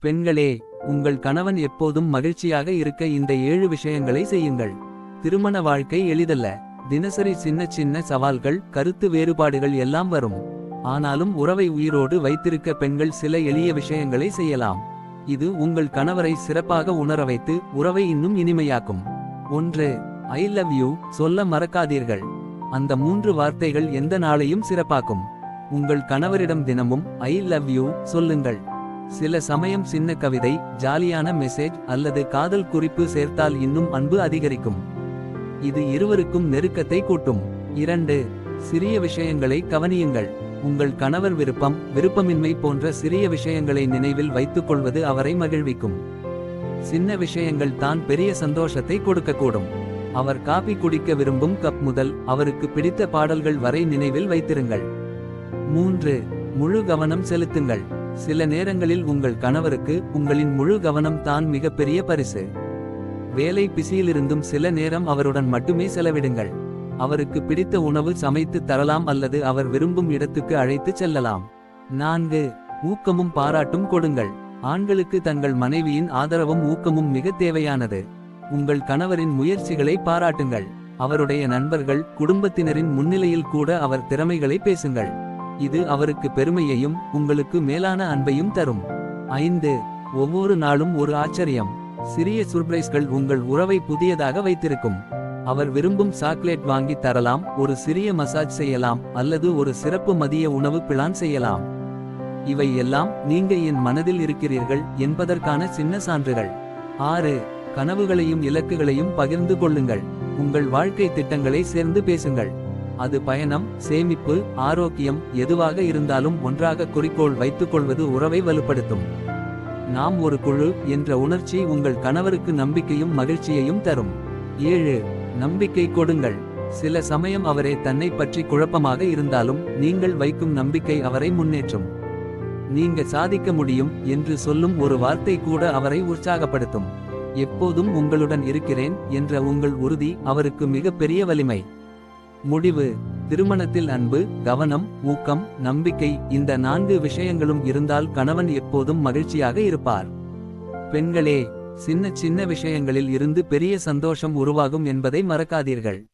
பெண்களே உங்கள் கணவன் எப்போதும் மகிழ்ச்சியாக இருக்க இந்த ஏழு விஷயங்களை செய்யுங்கள். திருமண வாழ்க்கை எளிதல்ல. தினசரி சின்ன சின்ன சவால்கள் கருத்து வேறுபாடுகள் எல்லாம் வரும். ஆனாலும் உறவை உயிரோடு வைத்திருக்க பெண்கள் சில எளிய விஷயங்களை செய்யலாம். இது உங்கள் கணவரை சிறப்பாக உணர வைத்து உறவை இன்னும் இனிமையாக்கும். ஒன்று ஐ லவ் யூ சொல்ல மறக்காதீர்கள். அந்த மூன்று வார்த்தைகள் எந்த நாளையும் சிறப்பாக்கும். உங்கள் கணவரிடம் தினமும் ஐ லவ் யூ சொல்லுங்கள். சில சமயம் சின்ன கவிதை ஜாலியான மெசேஜ் அல்லது காதல் குறிப்பு சேர்த்தால் இன்னும் அன்பு அதிகரிக்கும். இது இருவருக்கும் நெருக்கத்தை கூட்டும். இரண்டு சிறிய விஷயங்களை கவனியுங்கள். உங்கள் கணவர் விருப்பம் விருப்பமின்மை போன்ற சிறிய விஷயங்களை நினைவில் வைத்துக் கொள்வது அவரை மகிழ்விக்கும். சின்ன விஷயங்கள் தான் பெரிய சந்தோஷத்தை கொடுக்கக்கூடும். அவர் காபி குடிக்க விரும்பும் கப் முதல் அவருக்கு பிடித்த பாடல்கள் வரை நினைவில் வைத்திருங்கள். மூன்று முழு கவனம் செலுத்துங்கள். சில நேரங்களில் உங்கள் கணவருக்கு உங்களின் முழு கவனம் தான் மிகப்பெரிய பரிசு. வேலை பிசியிலிருந்தும் சில நேரம் அவருடன் மட்டுமே செலவிடுங்கள். அவருக்கு பிடித்த உணவு சமைத்து தரலாம் அல்லது அவர் விரும்பும் இடத்துக்கு அழைத்துச் செல்லலாம். நான்கு ஊக்கமும் பாராட்டும் கொடுங்கள். ஆண்களுக்கு தங்கள் மனைவியின் ஆதரவும் ஊக்கமும் மிக தேவையானது. உங்கள் கணவரின் முயற்சிகளை பாராட்டுங்கள். அவருடைய நண்பர்கள் குடும்பத்தினரின் முன்னிலையில் கூட அவர் திறமைகளை பேசுங்கள். இது அவருக்கு பெருமையையும் உங்களுக்கு மேலான அன்பையும் தரும். ஐந்து ஒவ்வொரு நாளும் ஒரு ஆச்சரியம். சிறிய சர்ப்ரைஸ்கள் உங்கள் உறவை புதியதாக வைத்திருக்கும். அவர் விரும்பும் சாக்லேட் வாங்கி தரலாம் ஒரு சிறிய மசாஜ் செய்யலாம் அல்லது ஒரு சிறப்பு மதிய உணவு பிளான் செய்யலாம். இவை எல்லாம் நீங்க என் மனதில் இருக்கிறீர்கள் என்பதற்கான சின்ன சான்றுகள். ஆறு கனவுகளையும் இலக்குகளையும் பகிர்ந்து கொள்ளுங்கள். உங்கள் வாழ்க்கை திட்டங்களை சேர்ந்து பேசுங்கள். அது பயணம் சேமிப்பு ஆரோக்கியம் எதுவாக இருந்தாலும் ஒன்றாக குறிக்கோள் வைத்துக்கொள்வது உறவை வலுப்படுத்தும். நாம் ஒரு குழு என்ற உணர்ச்சி உங்கள் கணவருக்கு நம்பிக்கையும் மகிழ்ச்சியையும் தரும். ஏழு நம்பிக்கை கொடுங்கள். சில சமயம் அவரே தன்னை பற்றி குழப்பமாக இருந்தாலும் நீங்கள் வைக்கும் நம்பிக்கை அவரை முன்னேற்றும். நீங்க சாதிக்க முடியும் என்று சொல்லும் ஒரு வார்த்தை கூட அவரை உற்சாகப்படுத்தும். எப்போதும் உங்களுடன் இருக்கிறேன் என்ற உங்கள் உறுதி அவருக்கு மிகப்பெரிய வலிமை. முடிவு திருமணத்தில் அன்பு கவனம் ஊக்கம் நம்பிக்கை இந்த நான்கு விஷயங்களும் இருந்தால் கணவன் எப்போதும் மகிழ்ச்சியாக இருப்பார். பெண்களே சின்ன சின்ன விஷயங்களில் இருந்து பெரிய சந்தோஷம் உருவாகும் என்பதை மறக்காதீர்கள்.